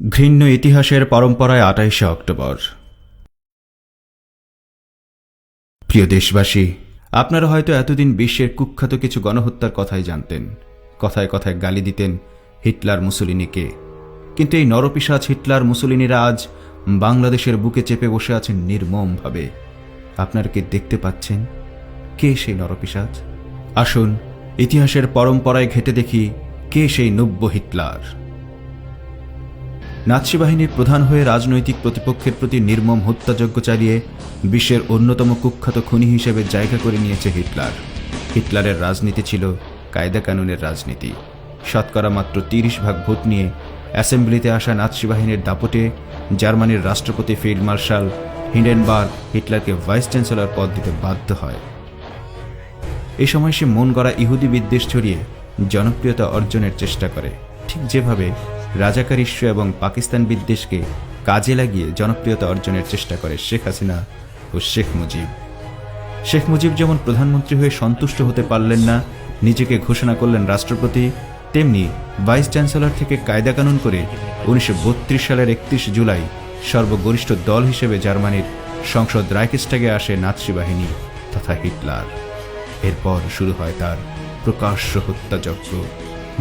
ঘৃণ্য ইতিহাসের পরম্পরায় আটাইশে অক্টোবর। প্রিয় দেশবাসী, আপনারা হয়তো এতদিন বিশ্বের কুখ্যাত কিছু গণহত্যার কথাই জানতেন, কথায় কথায় গালি দিতেন হিটলার মুসলিনিকে। কিন্তু এই নরপিসাজ হিটলার মুসলিনিরা আজ বাংলাদেশের বুকে চেপে বসে আছেন নির্মমভাবে। আপনারা কি দেখতে পাচ্ছেন? কে সেই নরপিসাজ আসুন, ইতিহাসের পরম্পরায় ঘেটে দেখি কে সেই নব্য হিটলার। নাৎসি বাহিনীর প্রধান হয়ে রাজনৈতিক প্রতিপক্ষের প্রতি নির্মম হত্যাযজ্ঞ চালিয়ে বিশ্বের অন্যতম কুখ্যাত খুনি হিসেবে জায়গা করে নিয়েছে হিটলার। হিটলারের রাজনীতি ছিল কায়দা কানুনের রাজনীতি। শতকরা মাত্র তিরিশ ভাগ ভোট নিয়ে অ্যাসেম্বলিতে আসা নাৎসি বাহিনীর দাপটে জার্মানির রাষ্ট্রপতি ফিল্ড মার্শাল হিন্ডেনবার্গ হিটলারকে ভাইস চ্যান্সেলর পদ দিতে বাধ্য হয়। এই সময় সে মন গড়া ইহুদি বিদ্বেষ ছড়িয়ে জনপ্রিয়তা অর্জনের চেষ্টা করে। ঠিক যেভাবে রাজাকার ইস্যু এবং পাকিস্তান বিদ্বেষকে কাজে লাগিয়ে জনপ্রিয়তা অর্জনের চেষ্টা করে শেখ হাসিনা ও শেখ মুজিব। শেখ মুজিব যেমন প্রধানমন্ত্রী হয়ে সন্তুষ্ট হতে পারলেন না, নিজেকে ঘোষণা করলেন রাষ্ট্রপতি, তেমনি ভাইস চ্যান্সেলর থেকে কায়দা কানুন করে উনিশশো বত্রিশ সালের একত্রিশ জুলাই সর্বগরিষ্ঠ দল হিসেবে জার্মানির সংসদ রাইকেস্টাগে আসে নাৎসি বাহিনী তথা হিটলার। এরপর শুরু হয় তার প্রকাশ্য হত্যাযজ্ঞ,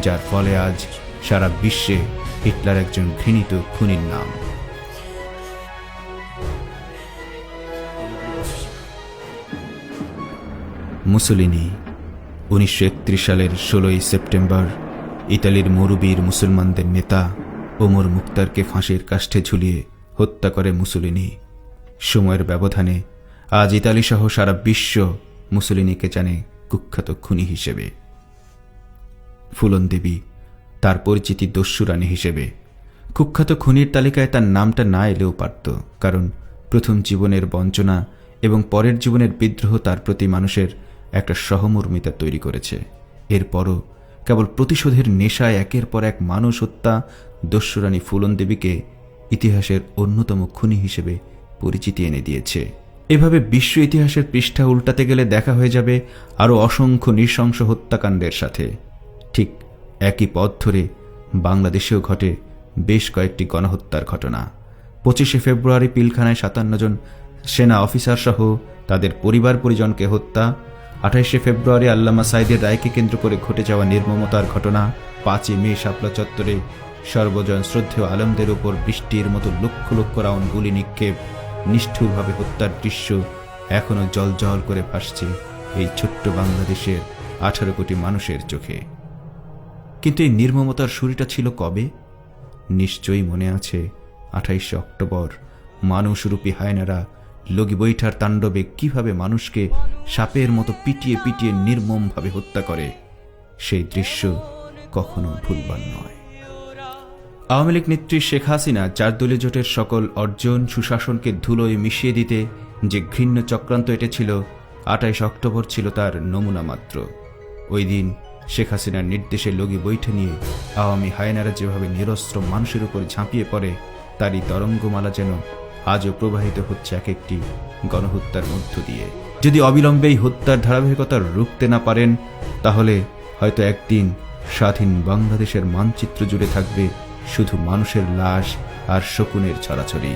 যার ফলে আজ সারা বিশ্বে হিটলার একজন ঘৃণিত খুনির নাম। মুসলিনি উনিশশো একত্রিশ সালের ষোলোই সেপ্টেম্বর ইতালির মরুবীর মুসলমানদের নেতা ওমর মুক্তারকে ফাঁসির কাষ্ঠে ঝুলিয়ে হত্যা করে মুসলিনি। সময়ের ব্যবধানে আজ ইতালি সহ সারা বিশ্ব মুসলিনিকে জানে কুখ্যাত খুনি হিসেবে। ফুলন দেবী তার পরিচিতি দস্যুরানী হিসেবে। কুখ্যাত খুনির তালিকায় তার নামটা না এলেও পারত, কারণ প্রথম জীবনের বঞ্চনা এবং পরের জীবনের বিদ্রোহ তার প্রতি মানুষের একটা সহমর্মিতা তৈরি করেছে। এরপরও কেবল প্রতিশোধের নেশায় একের পর এক মানুষ হত্যা দস্যুরানী ফুলন দেবীকে ইতিহাসের অন্যতম খুনি হিসেবে পরিচিতি এনে দিয়েছে। এভাবে বিশ্ব ইতিহাসের পৃষ্ঠা উল্টাতে গেলে দেখা হয়ে যাবে আরও অসংখ্য নৃশংস হত্যাকাণ্ডের সাথে। ঠিক একই পথ ধরে বাংলাদেশেও ঘটে বেশ কয়েকটি গণহত্যার ঘটনা। পঁচিশে ফেব্রুয়ারি পিলখানায় সাতান্ন জন সেনা অফিসার সহ তাদের পরিবার পরিজনকে হত্যা। আঠাইশে ফেব্রুয়ারি আল্লামা সাইদের রায়কে কেন্দ্র করে ঘটে যাওয়া নির্মমতার ঘটনা পাঁচই মে শাপলা চত্বরে সর্বজন শ্রদ্ধেয় আলমদের উপর বৃষ্টির মতো লক্ষ লক্ষ রাউন্ড গুলি নিক্ষেপ, নিষ্ঠুরভাবে হত্যার দৃশ্য এখনও জল জল করে ভাসছে এই ছোট্ট বাংলাদেশের আঠারো কোটি মানুষের চোখে। কিন্তু এই নির্মমতার শুরুটা ছিল কবে? নিশ্চয়ই মনে আছে, আঠাইশে অক্টোবর, মানুষরূপী হায়নারা লগি বৈঠার তাণ্ডবে কীভাবে মানুষকে সাপের মতো পিটিয়ে পিটিয়ে নির্মমভাবে হত্যা করে, সেই দৃশ্য কখনো ভুলবার নয়। আওয়ামী লীগ নেত্রী শেখ হাসিনা চার দলীয় জোটের সকল অর্জন সুশাসনকে ধুলোয় মিশিয়ে দিতে যে ঘৃণ্য চক্রান্ত এটেছিল আটাইশ অক্টোবর ছিল তার নমুনা মাত্র। ওই দিন শেখ হাসিনার নির্দেশে লগি বৈঠে নিয়ে আওয়ামী হায়নারা যেভাবে নিরস্ত্র মানুষের উপর ঝাঁপিয়ে পড়ে, তারই তরঙ্গমালা যেন আজও প্রবাহিত হচ্ছে এক একটি গণহত্যার মধ্য দিয়ে। যদি অবিলম্বে এই হত্যার ধারাবাহিকতা রুখতে না পারেন, তাহলে হয়তো একদিন স্বাধীন বাংলাদেশের মানচিত্র জুড়ে থাকবে শুধু মানুষের লাশ আর শকুনের ছড়াছড়ি।